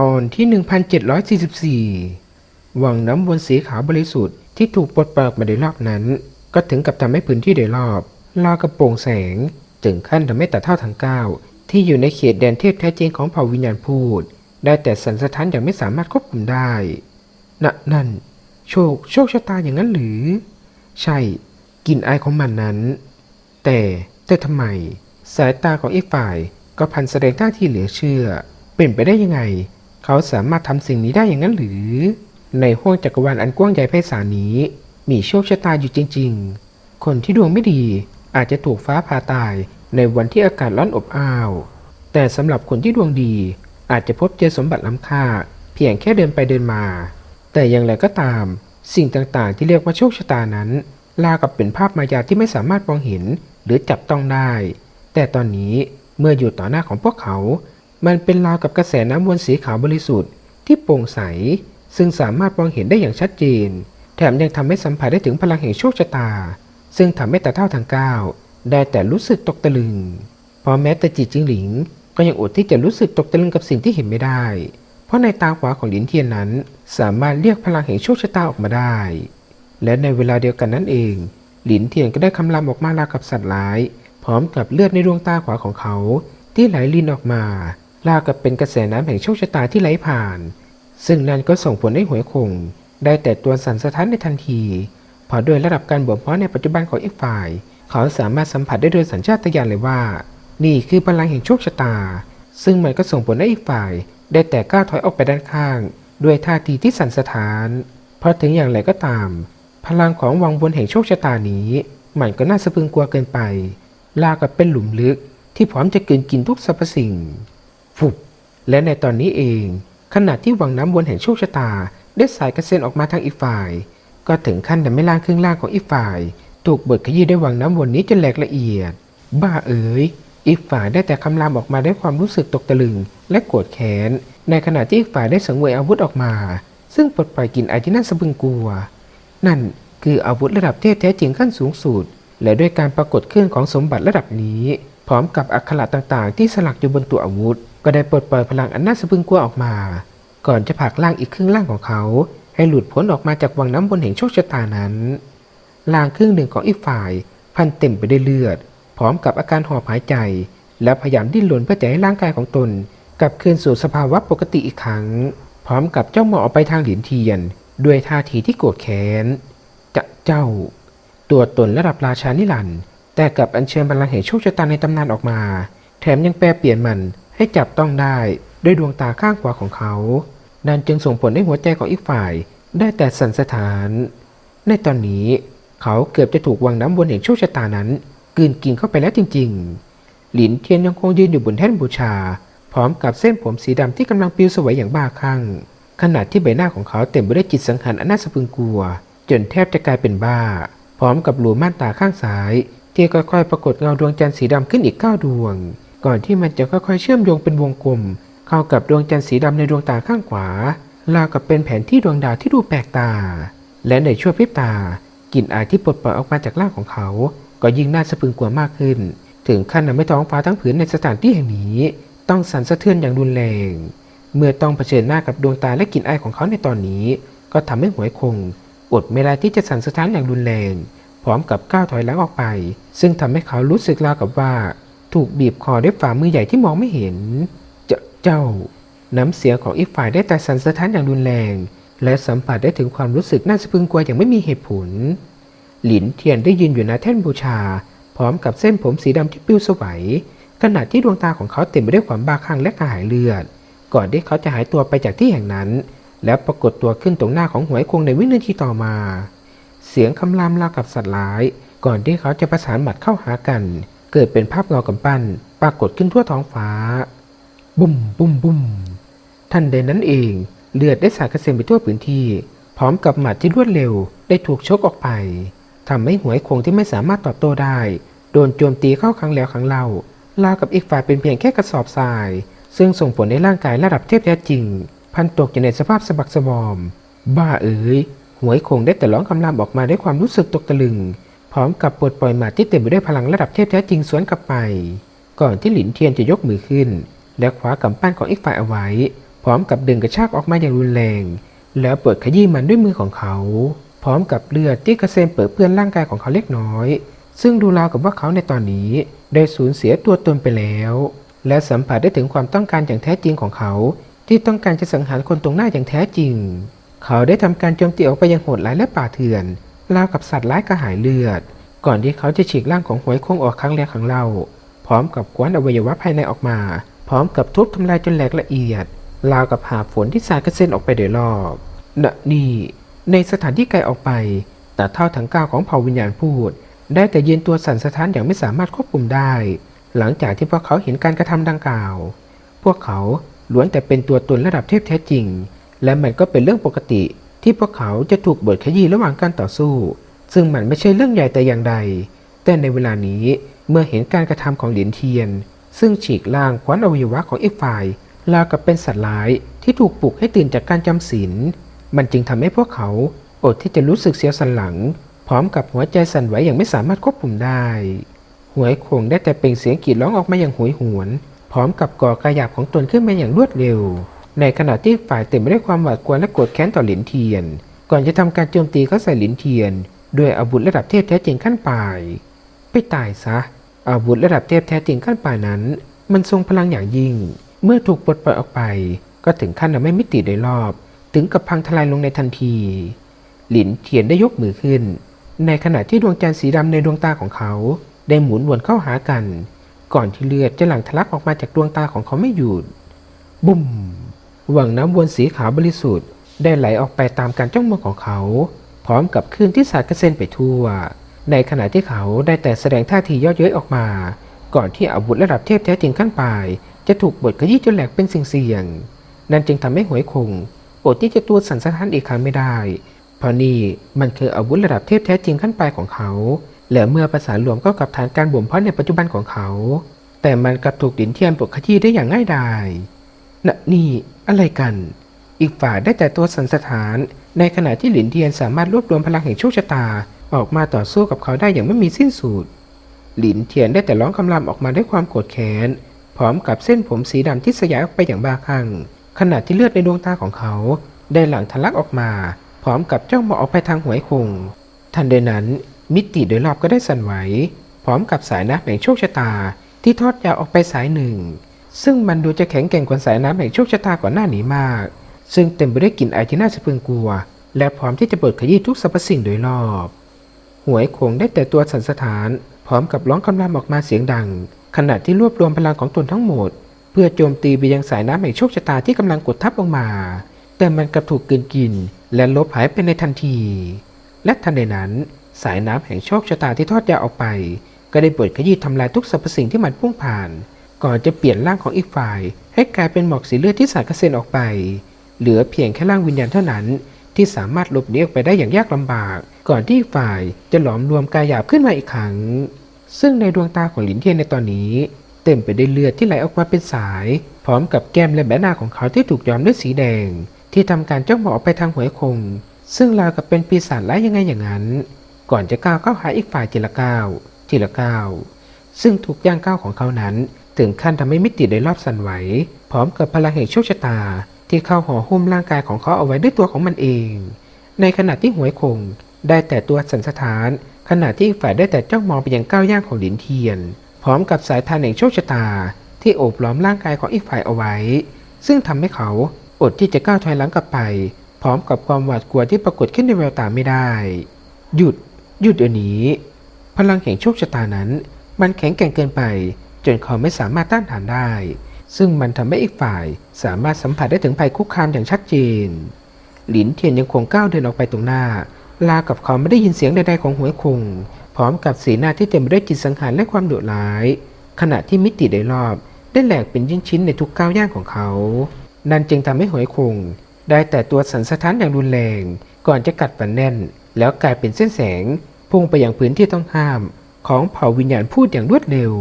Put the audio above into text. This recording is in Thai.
ตอนที่ 1744 วังน้ำวนสีขาวบริสุทธิ์ที่ถูกปลดปล่อยออกมาโดยรอบนั้น ก็ถึงกับทำให้พื้นที่โดยรอบลากระโปรงแสง ถึงขั้นทำให้ตาเท่าทั้งเก้าที่อยู่ในเขตแดนเทพแท้จริงของเผ่าวิญญาณพูด ได้แต่สันสะท้านอย่างไม่สามารถควบคุมได้นนั่น โชคโชคชะตาอย่างนั้นหรือ ใช่กลินอายของมันนั้น แต่แต่ทำไม สายตาของอีกฝ่ายก็พันแสดงท่าทีเหลือเชื่อ เป็นไปได้ยังไง เขาสามารถทำสิ่งนี้ได้อย่างนั้นหรือ ในห้วงจักรวาลอันกว้างใหญ่ไพศาลนี้ มีโชคชะตาอยู่จริง ๆ คนที่ดวงไม่ดีอาจจะถูกฟ้าผ่าตายในวันที่อากาศร้อนอบอ้าว แต่สำหรับคนที่ดวงดี อาจจะพบเจอสมบัติล้ำค่า เพียงแค่เดินไปเดินมา แต่อย่างไรก็ตาม สิ่งต่างๆ ที่เรียกว่าโชคชะตานั้นลากับเป็นภาพมายาที่ไม่สามารถมองเห็นหรือจับต้องได้ แต่ตอนนี้เมื่ออยู่ต่อหน้าของพวกเขา มันเป็นราวกับกระแสน้ำวนสีขาวบริสุทธิ์ที่โปร่งใส ซึ่งสามารถมองเห็นได้อย่างชัดเจน แถมยังทำให้สัมผัสได้ถึงพลังแห่งโชคชะตา ซึ่งทำให้ตาเท่าทางก้าวได้แต่รู้สึกตกตะลึงพราะแม้แต่จิตจิงหลิง ก็ยังอดที่จะรู้สึกตกตะลึงกับสิ่งที่เห็นไม่ได้ เพราะในตาขวาของหลินเทียนนั้น สามารถเรียกพลังแห่งโชคชะตาออกมาได้ และในเวลาเดียวกันนั่นเอง หลินเทียนก็ได้คำรามออกมาลากับสัตว์ร้าย พร้อมกับเลือดในดวงตาขวาของเขาที่ไหลลินออกมา ลากับเป็นกระแสน้ำแห่งโชคชะตาที่ไหลผ่าน ซึ่งนั่นก็ส่งผลให้หวยคง ได้แต่ตัวสั่นสะท้านในทันที เพราะด้วยระดับการบ่มเพาะในปัจจุบันของอีกฝ่าย เขาสามารถสัมผัสได้โดยสัญชาตญาณเลยว่า นี่คือพลังแห่งโชคชะตา ซึ่งมันก็ส่งผลให้อีกฝ่าย ได้แต่ก้าวถอยออกไปด้านข้าง ด้วยท่าทีที่สั่นสะท้าน เพราะถึงอย่างไรก็ตาม พลังของวังบนแห่งโชคชะตานี้ มันก็น่าสะพรึงกลัวเกินไปลากับเป็นหลุมลึกที่พร้อมจะกินกินทุกสรรพสิ่ง ฟุบและในตอนนี้เอง ขณะที่วังน้ำวนแห่งโชคชะตา ได้สายกระเซ็นออกมาทางอีกฝ่าย ก็ถึงขั้นแต่ไม่ล่างครึ่งล่างของอีกฝ่าย ถูกเบิดขยี้ด้วยวังน้ำวนนี้จนแหลกละเอียด บ้าเอ๋ยอีกฝ่ายได้แต่คำรามออกมาด้วยความรู้สึกตกตะลึง และโกรธแค้น ในขณะที่อีกฝ่ายได้สังเวยอาวุธออกมา ซึ่งปลดปล่อยกลิ่นอายที่น่าสะพึงกลัว นั่นคืออาวุธระดับเทพแท้จริงขั้นสูงสุด และด้วยการปรากฏขึ้นของสมบัติระดับนี้ พร้อมกับอักขระต่างๆ ที่สลักอยู่บนตัวอาวุธ ก็ได้ปลดปล่อยพลังอันน่าสะพึงกลัวออกมา ก่อนจะผลักล่างอีกครึ่งล่างของเขา ให้หลุดพ้นออกมาจากวังน้ำบนแห่งโชคชะตานั้นล่างครึ่งหนึ่งของอีกฝ่าย พันเต็มไปด้วยเลือด พร้อมกับอาการหอบหายใจ และพยายามดิ้นรนเพื่อจะให้ร่างกายของตนกลับคืนสู่สภาวะปกติอีกครั้ง พร้อมกับเจ้าหมอออกไปทางเหรียญเทียน ด้วยท่าทีที่โกรธแค้นจะเจ้า ตัวตนระดับราชานิรันแต่กับอัญเชิญพลังแห่งโชคชะตาในตำนานออกมา แถมยังแปลเปลี่ยนมัน ให้จับต้องได้ด้วยดวงตาข้างขวาของเขา นั่นจึงส่งผลให้หัวใจของอีกฝ่าย ได้แต่สั่นสะท้าน ในตอนนี้เขาเกือบจะถูกวังน้ำวนแห่งโชคชะตานั้นกืนกินเข้าไปแล้วจริง ๆ หลินเทียนยังคงยืนอยู่บนแท่นบูชา พร้อมกับเส้นผมสีดำที่กำลังปลิวสวยอย่างบ้าคลั่งขณะที่ใบหน้าของเขาเต็มไปด้วยจิตสังหารอันน่าสะพรึงกลัว จนแทบจะกลายเป็นบ้า พร้อมกับหลูม่านตาข้างซ้าย ที่ค่อยๆ ปรากฏเงาดวงจันทร์สีดำขึ้นอีกเก้าดวง ก่อนที่มันจะค่อยๆเชื่อมโยงเป็นวงกลม เข้ากับดวงจันทร์สีดำในดวงตาข้างขวา ราวกับเป็นแผนที่ดวงดาวที่ดูแปลกตา และในชั่วพริบตากลิ่นอายที่ปลดปล่อยออกมาจากร่างของเขา ก็ยิ่งน่าสะพึงกลัวมากขึ้น ถึงขั้นทำให้ท้องฟ้าทั้งผืนในสถานที่แห่งนี้ ต้องสั่นสะเทือนอย่างรุนแรง เมื่อต้องเผชิญหน้ากับดวงตาและกลิ่นอายของเขาในตอนนี้ ก็ทำให้หวยคงอดไม่ได้ที่จะสั่นสะท้านอย่างรุนแรง พร้อมกับก้าวถอยหลังออกไป ซึ่งทำให้เขารู้สึกราวกับว่า ถูกบีบคอด้วยฝ่ามือใหญ่ที่มองไม่เห็น เจ้าเจ้า น้ำเสียงของอีกฝ่ายได้แต่สั่นสะท้านอย่างรุนแรง และสัมผัสได้ถึงความรู้สึกน่าสะพรึงกลัวอย่างไม่มีเหตุผล หลินเทียนได้ยืนอยู่หน้าแท่นบูชา พร้อมกับเส้นผมสีดำที่ปลิวสวยขณะที่ดวงตาของเขาเต็มไปด้วยความบ้าคลั่งและกระหายเลือด ก่อนที่เขาจะหายตัวไปจากที่แห่งนั้น แล้วปรากฏตัวขึ้นตรงหน้าของหวยคงในวินาทีต่อมา เสียงคำรามราวกับสัตว์ร้าย ก่อนที่เขาจะประสานหมัดเข้าหากัน เกิดเป็นภาพเงากำปั้นปรากฏขึ้นทั่วท้องฟ้า บุ้มบุ้มบุ้มทันใดนั้นเอง เลือดได้สาดกระเซ็นไปทั่วพื้นที่ พร้อมกับหมัดที่รวดเร็วได้ถูกชกออกไปทำให้หวยคงที่ไม่สามารถตอบโต้ได้ โดนโจมตีเข้าครั้งแล้วครั้งเล่าราวกับอีกฝ่ายเป็นเพียงแค่กระสอบทราย ซึ่งส่งผลในร่างกายระดับเทพแท้จริง พันตกอยู่ในสภาพสะบักสะบอม บ้าเอ๋ยหวยคงได้แต่ร้องคำรามออกมาด้วยความรู้สึกตกตะลึง พร้อมกับปลดปล่อยหมาที่เต็มไปด้วยพลังระดับเทพแท้จริงสวนกลับไป ก่อนที่หลินเทียนจะยกมือขึ้น และคว้ากำปั้นของอีกฝ่ายเอาไว้ พร้อมกับดึงกระชากออกมาอย่างรุนแรง แล้วเปิดขยี้มันด้วยมือของเขา พร้อมกับเลือดที่กระเซ็นเปิดเปื้อนร่างกายของเขาเล็กน้อย ซึ่งดูราวกับว่าเขาในตอนนี้ ได้สูญเสียตัวตนไปแล้ว และสัมผัสได้ถึงความต้องการอย่างแท้จริงของเขา ที่ต้องการจะสังหารคนตรงหน้าอย่างแท้จริง เขาได้ทำการโจมตีออกไปอย่างโหดร้ายและป่าเถื่อน ราวกับสัตว์ร้ายกระหายเลือด ก่อนที่เขาจะฉีกร่างของหวยโคงออกครั้งแรกของเรา พร้อมกับกวนอวัยวะภายในออกมา พร้อมกับทุบทำลายจนแหลกละเอียด ราวกับหาฝนที่สาดกระเซ็นออกไปโดยรอบณนี่ ในสถานที่ไกลออกไป แต่เท่าทั้งก้าวของเผ่าวิญญาณพูด ได้แต่ยืนตัวสั่นสะท้านอย่างไม่สามารถควบคุมได้ หลังจากที่พวกเขาเห็นการกระทำดังกล่าว พวกเขาล้วนแต่เป็นตัวตนระดับเทพแท้จริง และมันก็เป็นเรื่องปกติ ที่พวกเขาจะถูกบดขยี้ระหว่างการต่อสู้ ซึ่งมันไม่ใช่เรื่องใหญ่แต่อย่างใด แต่ในเวลานี้เมื่อเห็นการกระทำของหรียญเทียน ซึ่งฉีกล่างคว้านอวัยวะของอีกฝ่ายราวกับเป็นสัตว์ร้ายที่ถูกปลุกให้ตื่นจากการจำศีลมันจึงทำให้พวกเขาอดที่จะรู้สึกเสียวสันหลัง พร้อมกับหัวใจสั่นไหวอย่างไม่สามารถควบคุมได้ หวยคงได้แต่เปล่งเสียงกรีดร้องออกมาอย่างโหยหวน พร้อมกับก่อกระยาบของตนขึ้นมาอย่างรวดเร็ว ในขณะที่ฝ่ายเต็มไปด้วยความหวาดกลัวและโกรธแค้นต่อหลินเทียน ก่อนจะทำการโจมตีเข้าใส่หลินเทียน ด้วยอาวุธระดับเทพแท้จริงขั้นปลาย ไปตายซะ อาวุธระดับเทพแท้จริงขั้นปลายนั้น มันทรงพลังอย่างยิ่ง เมื่อถูกปลดปล่อยออกไป ก็ถึงขั้นทำให้มิติโดยรอบ ถึงกับพังทลายลงในทันที หลินเทียนได้ยกมือขึ้น ในขณะที่ดวงจันทร์สีดำในดวงตาของเขา ได้หมุนวนเข้าหากัน ก่อนที่เลือดจะหลั่งทะลักออกมาจากดวงตาของเขาไม่หยุดบุ้ม หวังน้ำวนสีขาวบริสุทธิ์ ได้ไหลออกไปตามการจ้องมองของเขา พร้อมกับคลื่นที่สาดกระเซ็นไปทั่ว ในขณะที่เขาได้แต่แสดงท่าทีย่อเย้ยออกมา ก่อนที่อาวุธระดับเทพแท้จริงขั้นปลายจะถูกบดขยี้จนแหลกเป็นสิ่งเสี่ยง นั่นจึงทำให้หวยคงอดที่จะตัวสั่นสะท้านอีกครั้งไม่ได้ เพราะนี่มันคืออาวุธระดับเทพแท้จริงขั้นปลายของเขา และเมื่อประสานรวมเข้ากับฐานการบ่มเพาะในปัจจุบันของเขา แต่มันกลับถูกดินเทียนปลดขยี้ได้อย่างง่ายดาย นะนี่อะไรกัน อีกฝ่ายได้แต่ตัวสันสถาน ในขณะที่หลินเทียนสามารถรวบรวมพลังแห่งโชคชะตา ออกมาต่อสู้กับเขาได้อย่างไม่มีสิ้นสุด หลินเทียนได้แต่ร้องคำรามออกมาด้วยความโกรธแค้น พร้อมกับเส้นผมสีดำที่สยายออกไปอย่างบ้าคลั่ง ขณะที่เลือดในดวงตาของเขา ได้หลั่งทะลักออกมา พร้อมกับจ้องมองออกไปทางหวยคง ทันใดนั้นมิติโดยรอบก็ได้สั่นไหว พร้อมกับสายน้ำแห่งโชคชะตาที่ทอดยาวออกไปสายหนึ่ง ซึ่งมันดูจะแข็งแกร่งกว่าสายน้ำแห่งโชคชะตาก่อนหน้านี้มาก ซึ่งเต็มไปด้วยกลิ่นไอที่น่าสะพรึงกลัว และพร้อมที่จะเปิดขยี้ทุกสรรพสิ่งโดยรอบ หวยคงได้แต่ตัวสันสถาน พร้อมกับร้องคำรามออกมาเสียงดัง ขณะที่รวบรวมพลังของตนทั้งหมด เพื่อโจมตีไปยังสายน้ำแห่งโชคชะตาที่กำลังกดทับลงมา แต่มันกลับถูกกลืนกิน และลบหายไปในทันที และทันใดนั้น สายน้ำแห่งโชคชะตาที่ทอดยาวออกไป ก็ได้เปิดขยี้ทำลายทุกสรรพสิ่งที่มันพุ่งผ่าน ก่อนจะเปลี่ยนร่างของอีกฝ่าย ให้กลายเป็นหมอกสีเลือดที่สาดกระเซ็นออกไป เหลือเพียงแค่ร่างวิญญาณเท่านั้น ที่สามารถหลบหนีออกไปได้อย่างยากลำบาก ก่อนที่อีกฝ่ายจะหลอมรวมกายหยาบขึ้นมาอีกครั้ง ซึ่งในดวงตาของหลินเทียนในตอนนี้ เต็มไปด้วยเลือดที่ไหลออกมาเป็นสาย พร้อมกับแก้มและใบหน้าของเขาที่ถูกย้อมด้วยสีแดง ที่ทำการจ้องมองออกไปทางหัวคง ซึ่งราวกับเป็นปีศาจร้ายยังไงอย่างนั้น ก่อนจะก้าวเข้าหาอีกฝ่ายทีละก้าวทีละก้าวซึ่งทุกย่างก้าวของเขานั้น ถึงขั้นทำให้มิติได้รอบสั่นไหว พร้อมกับพลังแห่งโชคชะตา ที่เข้าห่อหุ้มร่างกายของเขาเอาไว้ด้วยตัวของมันเอง ในขณะที่หวยคงได้แต่ตัวสันสถาน ขณะที่อีฝ่ายได้แต่จ้องมองไปยังก้าวย่างของหลินเทียน พร้อมกับสายทานแห่งโชคชะตา ที่โอบล้อมร่างกายของอีกฝ่ายเอาไว้ ซึ่งทำให้เขาอดที่จะก้าวถอยหลังกลับไป พร้อมกับความหวาดกลัวที่ปรากฏขึ้นในแววตาไม่ได้ หยุด หยุดเดี๋ยวนี้ พลังแห่งโชคชะตานั้น มันแข็งแกร่งเกินไป จนเขาไม่สามารถต้านทานได้ ซึ่งมันทำให้อีกฝ่ายสามารถสัมผัสได้ถึงภัยคุกคามอย่างชัดเจน หลินเทียนยังคงก้าวเดินออกไปตรงหน้า ลากับเขาไม่ได้ยินเสียงใดๆของหวยคง พร้อมกับสีหน้าที่เต็มไปด้วยจิตสังหารและความดุร้าย ขณะที่มิติโดยรอบ ได้แหลกเป็นชิ้นๆในทุกก้าวย่างของเขา นั่นจึงทำให้หวยคง ได้แต่ตัวสันสะท้านอย่างรุนแรง ก่อนจะกัดฟันแน่น แล้วกลายเป็นเส้นแสงพุ่งไปยังพื้นที่ต้องห้าม ของเผ่าวิญญาณพูดอย่างรวดเร็ว